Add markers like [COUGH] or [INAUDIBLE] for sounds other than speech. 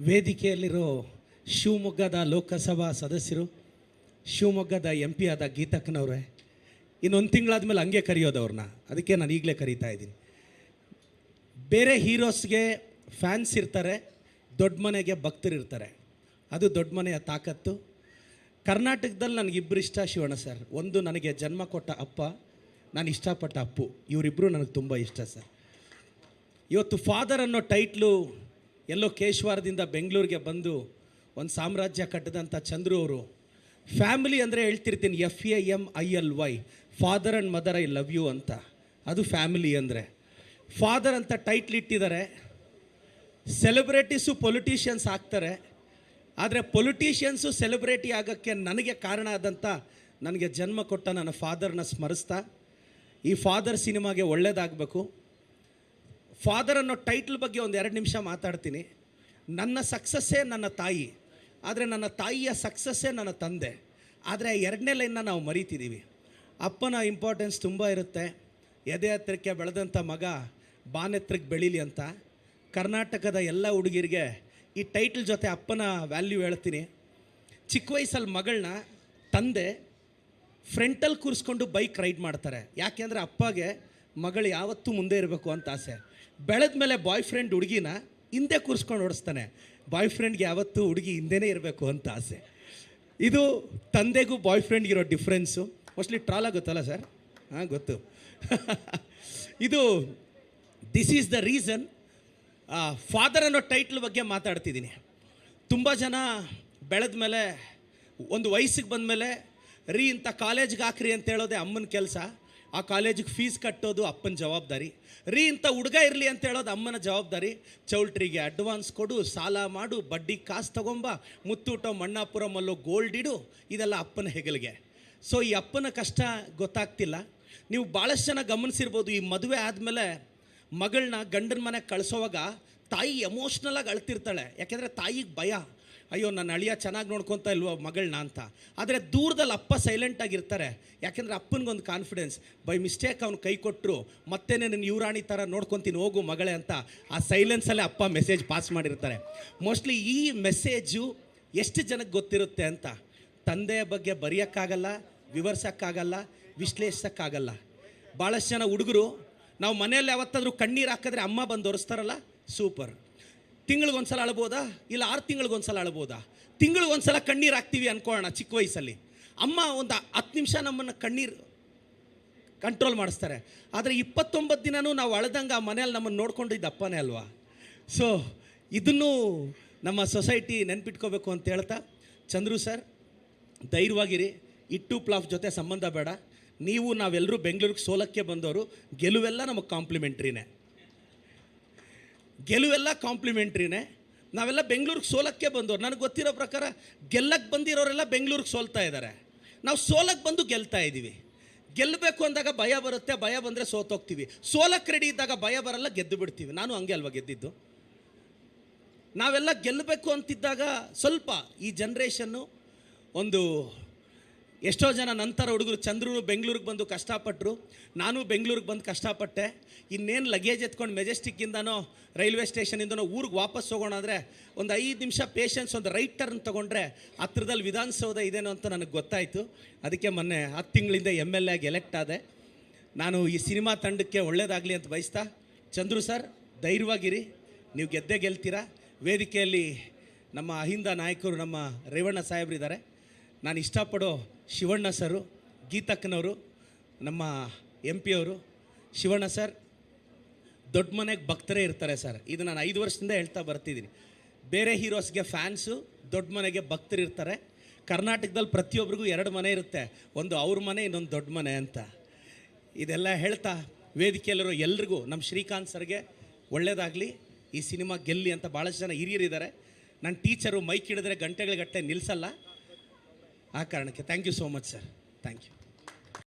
ವೇದಿಕೆಯಲ್ಲಿರೋ ಶಿವಮೊಗ್ಗದ ಲೋಕಸಭಾ ಸದಸ್ಯರು, ಶಿವಮೊಗ್ಗದ ಎಂ ಪಿ ಆದ ಗೀತಕ್ಕನವ್ರೆ, ಇನ್ನೊಂದು ತಿಂಗಳಾದ್ಮೇಲೆ ಹಂಗೆ ಕರೆಯೋದು ಅವ್ರನ್ನ ಅದಕ್ಕೆ ನಾನು ಈಗಲೇ ಕರೀತಾ ಇದ್ದೀನಿ. ಬೇರೆ ಹೀರೋಸ್ಗೆ ಫ್ಯಾನ್ಸ್ ಇರ್ತಾರೆ, ದೊಡ್ಡ ಮನೆಗೆ ಭಕ್ತರು ಇರ್ತಾರೆ. ಅದು ದೊಡ್ಡ ಮನೆಯ ತಾಕತ್ತು. ಕರ್ನಾಟಕದಲ್ಲಿ ನನಗಿಬ್ಬರು ಇಷ್ಟ ಶಿವಣ್ಣ ಸರ್. ಒಂದು ನನಗೆ ಜನ್ಮ ಕೊಟ್ಟ ಅಪ್ಪ, ನಾನು ಇಷ್ಟಪಟ್ಟ ಅಪ್ಪು. ಇವರಿಬ್ಬರು ನನಗೆ ತುಂಬ ಇಷ್ಟ ಸರ್. ಇವತ್ತು ಫಾದರ್ ಅನ್ನೋ ಟೈಟ್ಲು ಎಲ್ಲೋ ಕೇಶ್ವಾರದಿಂದ ಬೆಂಗಳೂರಿಗೆ ಬಂದು ಒಂದು ಸಾಮ್ರಾಜ್ಯ ಕಟ್ಟಿದಂಥ ಚಂದ್ರು ಅವರು ಫ್ಯಾಮಿಲಿ ಅಂದರೆ ಹೇಳ್ತಿರ್ತೀನಿ F A M I L Y father and mother I love you ಅಂತ. ಅದು ಫ್ಯಾಮಿಲಿ ಅಂದರೆ. ಫಾದರ್ ಅಂತ ಟೈಟ್ಲ್ ಇಟ್ಟಿದ್ದಾರೆ. ಸೆಲೆಬ್ರಿಟೀಸು ಪೊಲಿಟಿಷಿಯನ್ಸ್ ಆಗ್ತಾರೆ. ಆದರೆ ಪೊಲಿಟೀಷಿಯನ್ಸು ಸೆಲೆಬ್ರಿಟಿ ಆಗೋಕ್ಕೆ ನನಗೆ ಕಾರಣ ಆದಂಥ ನನಗೆ ಜನ್ಮ ಕೊಟ್ಟ ನನ್ನ ಫಾದರ್ನ ಸ್ಮರಿಸ್ತಾ, ಈ ಫಾದರ್ ಸಿನಿಮಾಗೆ ಒಳ್ಳೇದಾಗಬೇಕು. ಫಾದರ್ ಅನ್ನೋ ಟೈಟ್ಲ್ ಬಗ್ಗೆ ಒಂದು ಎರಡು ನಿಮಿಷ ಮಾತಾಡ್ತೀನಿ. ನನ್ನ ಸಕ್ಸಸ್ಸೇ ನನ್ನ ತಾಯಿ, ಆದರೆ ನನ್ನ ತಾಯಿಯ ಸಕ್ಸಸ್ಸೇ ನನ್ನ ತಂದೆ, ಆದರೆ ಎರಡನೇ ಲೈನ್ನ ನಾವು ಮರಿತಿದ್ದೀವಿ ಅಪ್ಪನ ಇಂಪಾರ್ಟೆನ್ಸ್ ತುಂಬ ಇರುತ್ತೆ. ಎದೆ ಹತ್ತಿರಕ್ಕೆ ಬೆಳೆದಂಥ ಮಗ ಬಾನೆತ್ರಕ್ಕೆ ಬೆಳೀಲಿ ಅಂತ. ಕರ್ನಾಟಕದ ಎಲ್ಲ ಹುಡುಗಿರಿಗೆ ಈ ಟೈಟ್ಲ್ ಜೊತೆ ಅಪ್ಪನ ವ್ಯಾಲ್ಯೂ ಹೇಳ್ತೀನಿ. ಚಿಕ್ಕ ವಯಸ್ಸಲ್ಲಿ ಮಗಳನ್ನ ತಂದೆ ಫ್ರೆಂಟಲ್ಲಿ ಕೂರಿಸ್ಕೊಂಡು ಬೈಕ್ ರೈಡ್ ಮಾಡ್ತಾರೆ. ಯಾಕೆಂದರೆ ಅಪ್ಪಗೆ ಮಗಳು ಯಾವತ್ತೂ ಮುಂದೆ ಇರಬೇಕು ಅಂತ ಆಸೆ. ಬೆಳೆದ ಮೇಲೆ ಬಾಯ್ ಫ್ರೆಂಡ್ ಹುಡುಗಿನ ಹಿಂದೆ ಕೂರಿಸ್ಕೊಂಡು ಓಡಿಸ್ತಾನೆ. ಬಾಯ್ ಫ್ರೆಂಡ್ಗೆ ಯಾವತ್ತೂ ಹುಡುಗಿ ಹಿಂದೆನೇ ಇರಬೇಕು ಅಂತ ಆಸೆ. ಇದು ತಂದೆಗೂ ಬಾಯ್ ಫ್ರೆಂಡ್ಗಿರೋ ಡಿಫ್ರೆನ್ಸು ಮೋಸ್ಟ್ಲಿ ಟ್ರಾಲ್ ಗೊತ್ತಲ್ಲ ಸರ್? ಹಾಂ, ಗೊತ್ತು. [LAUGHS] ಇದು this is the reason father ಅನ್ನೋ ಟೈಟ್ಲ್ ಬಗ್ಗೆ ಮಾತಾಡ್ತಿದ್ದೀನಿ. ತುಂಬ ಜನ ಬೆಳೆದ ಮೇಲೆ, ಒಂದು ವಯಸ್ಸಿಗೆ ಬಂದಮೇಲೆ, ರೀ, ಇಂಥ ಕಾಲೇಜ್ಗೆ ಹಾಕ್ರಿ ಅಂತ ಹೇಳೋದೇ ಅಮ್ಮನ ಕೆಲಸ. ಆ ಕಾಲೇಜಿಗೆ ಫೀಸ್ ಕಟ್ಟೋದು ಅಪ್ಪನ ಜವಾಬ್ದಾರಿ. ರೀ, ಇಂಥ ಹುಡುಗ ಇರಲಿ ಅಂತ ಹೇಳೋದು ಅಮ್ಮನ ಜವಾಬ್ದಾರಿ. ಚೌಲ್ಟ್ರಿಗೆ ಅಡ್ವಾನ್ಸ್ ಕೊಡು, ಸಾಲ ಮಾಡು, ಬಡ್ಡಿ ಕಾಸು ತಗೊಂಬ, ಮುತ್ತೂಟ ಮಣ್ಣಾಪುರಮಲ್ಲೋ ಗೋಲ್ಡ್ ಇಡು, ಇದೆಲ್ಲ ಅಪ್ಪನ ಹೆಗಲಿಗೆ. ಸೊ ಈ ಅಪ್ಪನ ಕಷ್ಟ ಗೊತ್ತಾಗ್ತಿಲ್ಲ. ನೀವು ಭಾಳಷ್ಟು ಜನ ಗಮನಿಸಿರ್ಬೋದು, ಈ ಮದುವೆ ಆದಮೇಲೆ ಮಗಳನ್ನ ಗಂಡನ ಮನೆಗೆ ಕಳಿಸೋವಾಗ ತಾಯಿ ಎಮೋಷ್ನಲಾಗಿ ಅಳ್ತಿರ್ತಾಳೆ. ಯಾಕೆಂದರೆ ತಾಯಿಗೆ ಭಯ. ಅಯ್ಯೋ, ನನ್ನ ಅಳಿಯ ಚೆನ್ನಾಗಿ ನೋಡ್ಕೊತಾ ಇಲ್ವೋ ಮಗಳನ್ನ ಅಂತ. ಆದರೆ ದೂರದಲ್ಲಿ ಅಪ್ಪ ಸೈಲೆಂಟ್ ಆಗಿರ್ತಾರೆ ಯಾಕೆಂದರೆ ಅಪ್ಪನಿಗೊಂದು ಕಾನ್ಫಿಡೆನ್ಸ್ ಬೈ ಮಿಸ್ಟೇಕ್ ಅವ್ನು ಕೈ ಕೊಟ್ಟರು ಮತ್ತೆ ನನ್ನ ಯುವರಾಣಿ ಥರ ನೋಡ್ಕೊತೀನಿ, ಹೋಗು ಮಗಳೇ ಅಂತ. ಆ ಸೈಲೆನ್ಸಲ್ಲೇ ಅಪ್ಪ ಮೆಸೇಜ್ ಪಾಸ್ ಮಾಡಿರ್ತಾರೆ. ಮೋಸ್ಟ್ಲಿ ಈ ಮೆಸೇಜು ಎಷ್ಟು ಜನಕ್ಕೆ ಗೊತ್ತಿರುತ್ತೆ ಅಂತ? ತಂದೆಯ ಬಗ್ಗೆ ಬರೆಯೋಕ್ಕಾಗಲ್ಲ, ವಿವರಿಸೋಕ್ಕಾಗಲ್ಲ, ವಿಶ್ಲೇಷಿಸೋಕ್ಕಾಗಲ್ಲ. ಭಾಳಷ್ಟು ಜನ ಹುಡುಗರು, ನಾವು ಮನೆಯಲ್ಲಿ ಯಾವತ್ತಾದರೂ ಕಣ್ಣೀರು ಹಾಕಿದ್ರೆ ಅಮ್ಮ ಬಂದು ಒರೆಸ್ತಾರಲ್ಲ? ಸೂಪರ್ ತಿಂಗಳಿಗೊಂದ್ಸಲ ಅಳ್ಬೋದಾ? ಇಲ್ಲ ಆರು ತಿಂಗಳಿಗೊಂದ್ಸಲ ಅಳ್ಬೋದಾ? ತಿಂಗಳಿಗೊಂದ್ಸಲ ಕಣ್ಣೀರು ಹಾಕ್ತೀವಿ ಅನ್ಕೊಳ್ಳೋಣ ಚಿಕ್ಕ ವಯಸ್ಸಲ್ಲಿ. ಅಮ್ಮ ಒಂದು ಹತ್ತು ನಿಮಿಷ ನಮ್ಮನ್ನು ಕಣ್ಣೀರು ಕಂಟ್ರೋಲ್ ಮಾಡಿಸ್ತಾರೆ. ಆದರೆ ಇಪ್ಪತ್ತೊಂಬತ್ತು ದಿನವೂ ನಾವು ಅಳ್ದಂಗೆ ಆ ಮನೆಯಲ್ಲಿ ನಮ್ಮನ್ನು ನೋಡ್ಕೊಂಡಿದ್ದ ಅಪ್ಪನೇ ಅಲ್ವಾ? ಸೊ ಇದನ್ನು ನಮ್ಮ ಸೊಸೈಟಿ ನೆನ್ಪಿಟ್ಕೋಬೇಕು ಅಂತ ಹೇಳ್ತಾ, ಚಂದ್ರು ಸರ್, ಧೈರ್ಯವಾಗಿರಿ. ಇಟ್ಟು ಪ್ಲಾಫ್ ಜೊತೆ ಸಂಬಂಧ ಬೇಡ. ನೀವು ನಾವೆಲ್ಲರೂ ಬೆಂಗಳೂರಿಗೆ ಸೋಲಕ್ಕೆ ಬಂದವರು ಗೆಲುವೆಲ್ಲ ನಮಗೆ ಕಾಂಪ್ಲಿಮೆಂಟ್ರಿನೇ ಗೆಲುವೆಲ್ಲ ಕಾಂಪ್ಲಿಮೆಂಟ್ರಿನೇ. ನಾವೆಲ್ಲ ಬೆಂಗಳೂರಿಗೆ ಸೋಲಕ್ಕೆ ಬಂದವರು. ನನಗೆ ಗೊತ್ತಿರೋ ಪ್ರಕಾರ ಗೆಲ್ಲಕ್ಕೆ ಬಂದಿರೋರೆಲ್ಲ ಬೆಂಗಳೂರಿಗೆ ಸೋಲ್ತಾ ಇದ್ದಾರೆ ನಾವು ಸೋಲಕ್ಕೆ ಬಂದು ಗೆಲ್ತಾ ಇದ್ದೀವಿ ಗೆಲ್ಲಬೇಕು ಅಂದಾಗ ಭಯ ಬರುತ್ತೆ, ಭಯ ಬಂದರೆ ಸೋತೋಗ್ತೀವಿ. ಸೋಲಕ್ಕೆ ರೆಡಿ ಇದ್ದಾಗ ಭಯ ಬರಲ್ಲ, ಗೆದ್ದು ಬಿಡ್ತೀವಿ. ನಾನು ಹಂಗೆ ಅಲ್ವಾ ಗೆದ್ದಿದ್ದು? ನಾವೆಲ್ಲ ಗೆಲ್ಲಬೇಕು ಅಂತಿದ್ದಾಗ ಸ್ವಲ್ಪ ಈ ಜನ್ರೇಷನ್ನು ಒಂದು ಎಷ್ಟೋ ಜನ ನಂತರ ಹುಡುಗರು ಚಂದ್ರೂ ಬೆಂಗಳೂರಿಗೆ ಬಂದು ಕಷ್ಟಪಟ್ಟರು ನಾನು ಬೆಂಗಳೂರಿಗೆ ಬಂದು ಕಷ್ಟಪಟ್ಟೆ. ಇನ್ನೇನು ಲಗೇಜ್ ಎತ್ಕೊಂಡು ಮೆಜೆಸ್ಟಿಕ್ಕಿಂದನೋ ರೈಲ್ವೆ ಸ್ಟೇಷನಿಂದನೋ ಊರಿಗೆ ವಾಪಸ್ ಹೋಗೋಣ ಅಂದರೆ ಒಂದು ಐದು ನಿಮಿಷ ಪೇಷನ್ಸ್ ಒಂದು ರೈಟ್ ಟರ್ನ್ ತೊಗೊಂಡ್ರೆ ಹತ್ರದಲ್ಲಿ ವಿಧಾನಸೌಧ ಇದೇನೋ ಅಂತ ನನಗೆ ಗೊತ್ತಾಯಿತು. ಅದಕ್ಕೆ ಮೊನ್ನೆ ಹತ್ತು ತಿಂಗಳಿಂದ ಎಂ ಎಲ್ ಎಗೆ ಎಲೆಕ್ಟ್ ಆದೆ. ನಾನು ಈ ಸಿನಿಮಾ ತಂಡಕ್ಕೆ ಒಳ್ಳೇದಾಗಲಿ ಅಂತ ಬಯಸ್ತಾ, ಚಂದ್ರು ಸರ್, ಧೈರ್ಯವಾಗಿರಿ. ನೀವು ಗೆದ್ದೇ ಗೆಲ್ತೀರಾ. ವೇದಿಕೆಯಲ್ಲಿ ನಮ್ಮ ಅಹಿಂದ ನಾಯಕರು ನಮ್ಮ ರೇವಣ್ಣ ಸಾಹೇಬ್ರಿದ್ದಾರೆ. ನಾನು ಇಷ್ಟಪಡೋ ಶಿವಣ್ಣ ಸರು, ಗೀತಕ್ಕನವರು, ನಮ್ಮ ಎಂ ಪಿ ಅವರು, ಶಿವಣ್ಣ ಸರ್, ದೊಡ್ಡ ಮನೆಗೆ ಭಕ್ತರೇ ಇರ್ತಾರೆ ಸರ್. ಇದು ನಾನು ಐದು ವರ್ಷದಿಂದ ಹೇಳ್ತಾ ಬರ್ತಿದ್ದೀನಿ. ಬೇರೆ ಹೀರೋಸ್ಗೆ ಫ್ಯಾನ್ಸು, ದೊಡ್ಡ ಮನೆಗೆ ಭಕ್ತರು ಇರ್ತಾರೆ. ಕರ್ನಾಟಕದಲ್ಲಿ ಪ್ರತಿಯೊಬ್ಬರಿಗೂ ಎರಡು ಮನೆ ಇರುತ್ತೆ. ಒಂದು ಅವ್ರ ಮನೆ, ಇನ್ನೊಂದು ದೊಡ್ಡ ಮನೆ ಅಂತ. ಇದೆಲ್ಲ ಹೇಳ್ತಾ ವೇದಿಕೆಯಲ್ಲಿರೋ ಎಲ್ರಿಗೂ, ನಮ್ಮ ಶ್ರೀಕಾಂತ್ ಸರ್ಗೆ ಒಳ್ಳೇದಾಗಲಿ. ಈ ಸಿನಿಮಾ ಗೆಲ್ಲಿ ಅಂತ ಭಾಳಷ್ಟು ಜನ ಹಿರಿಯರಿದ್ದಾರೆ. ನನ್ನ ಟೀಚರು ಮೈಕ್ ಹಿಡಿದ್ರೆ ಗಂಟೆಗಳ ಗಟ್ಟೆ ನಿಲ್ಲಿಸಲ್ಲ ಆ ಕಾರಣಕ್ಕೆ. Thank you so much sir thank you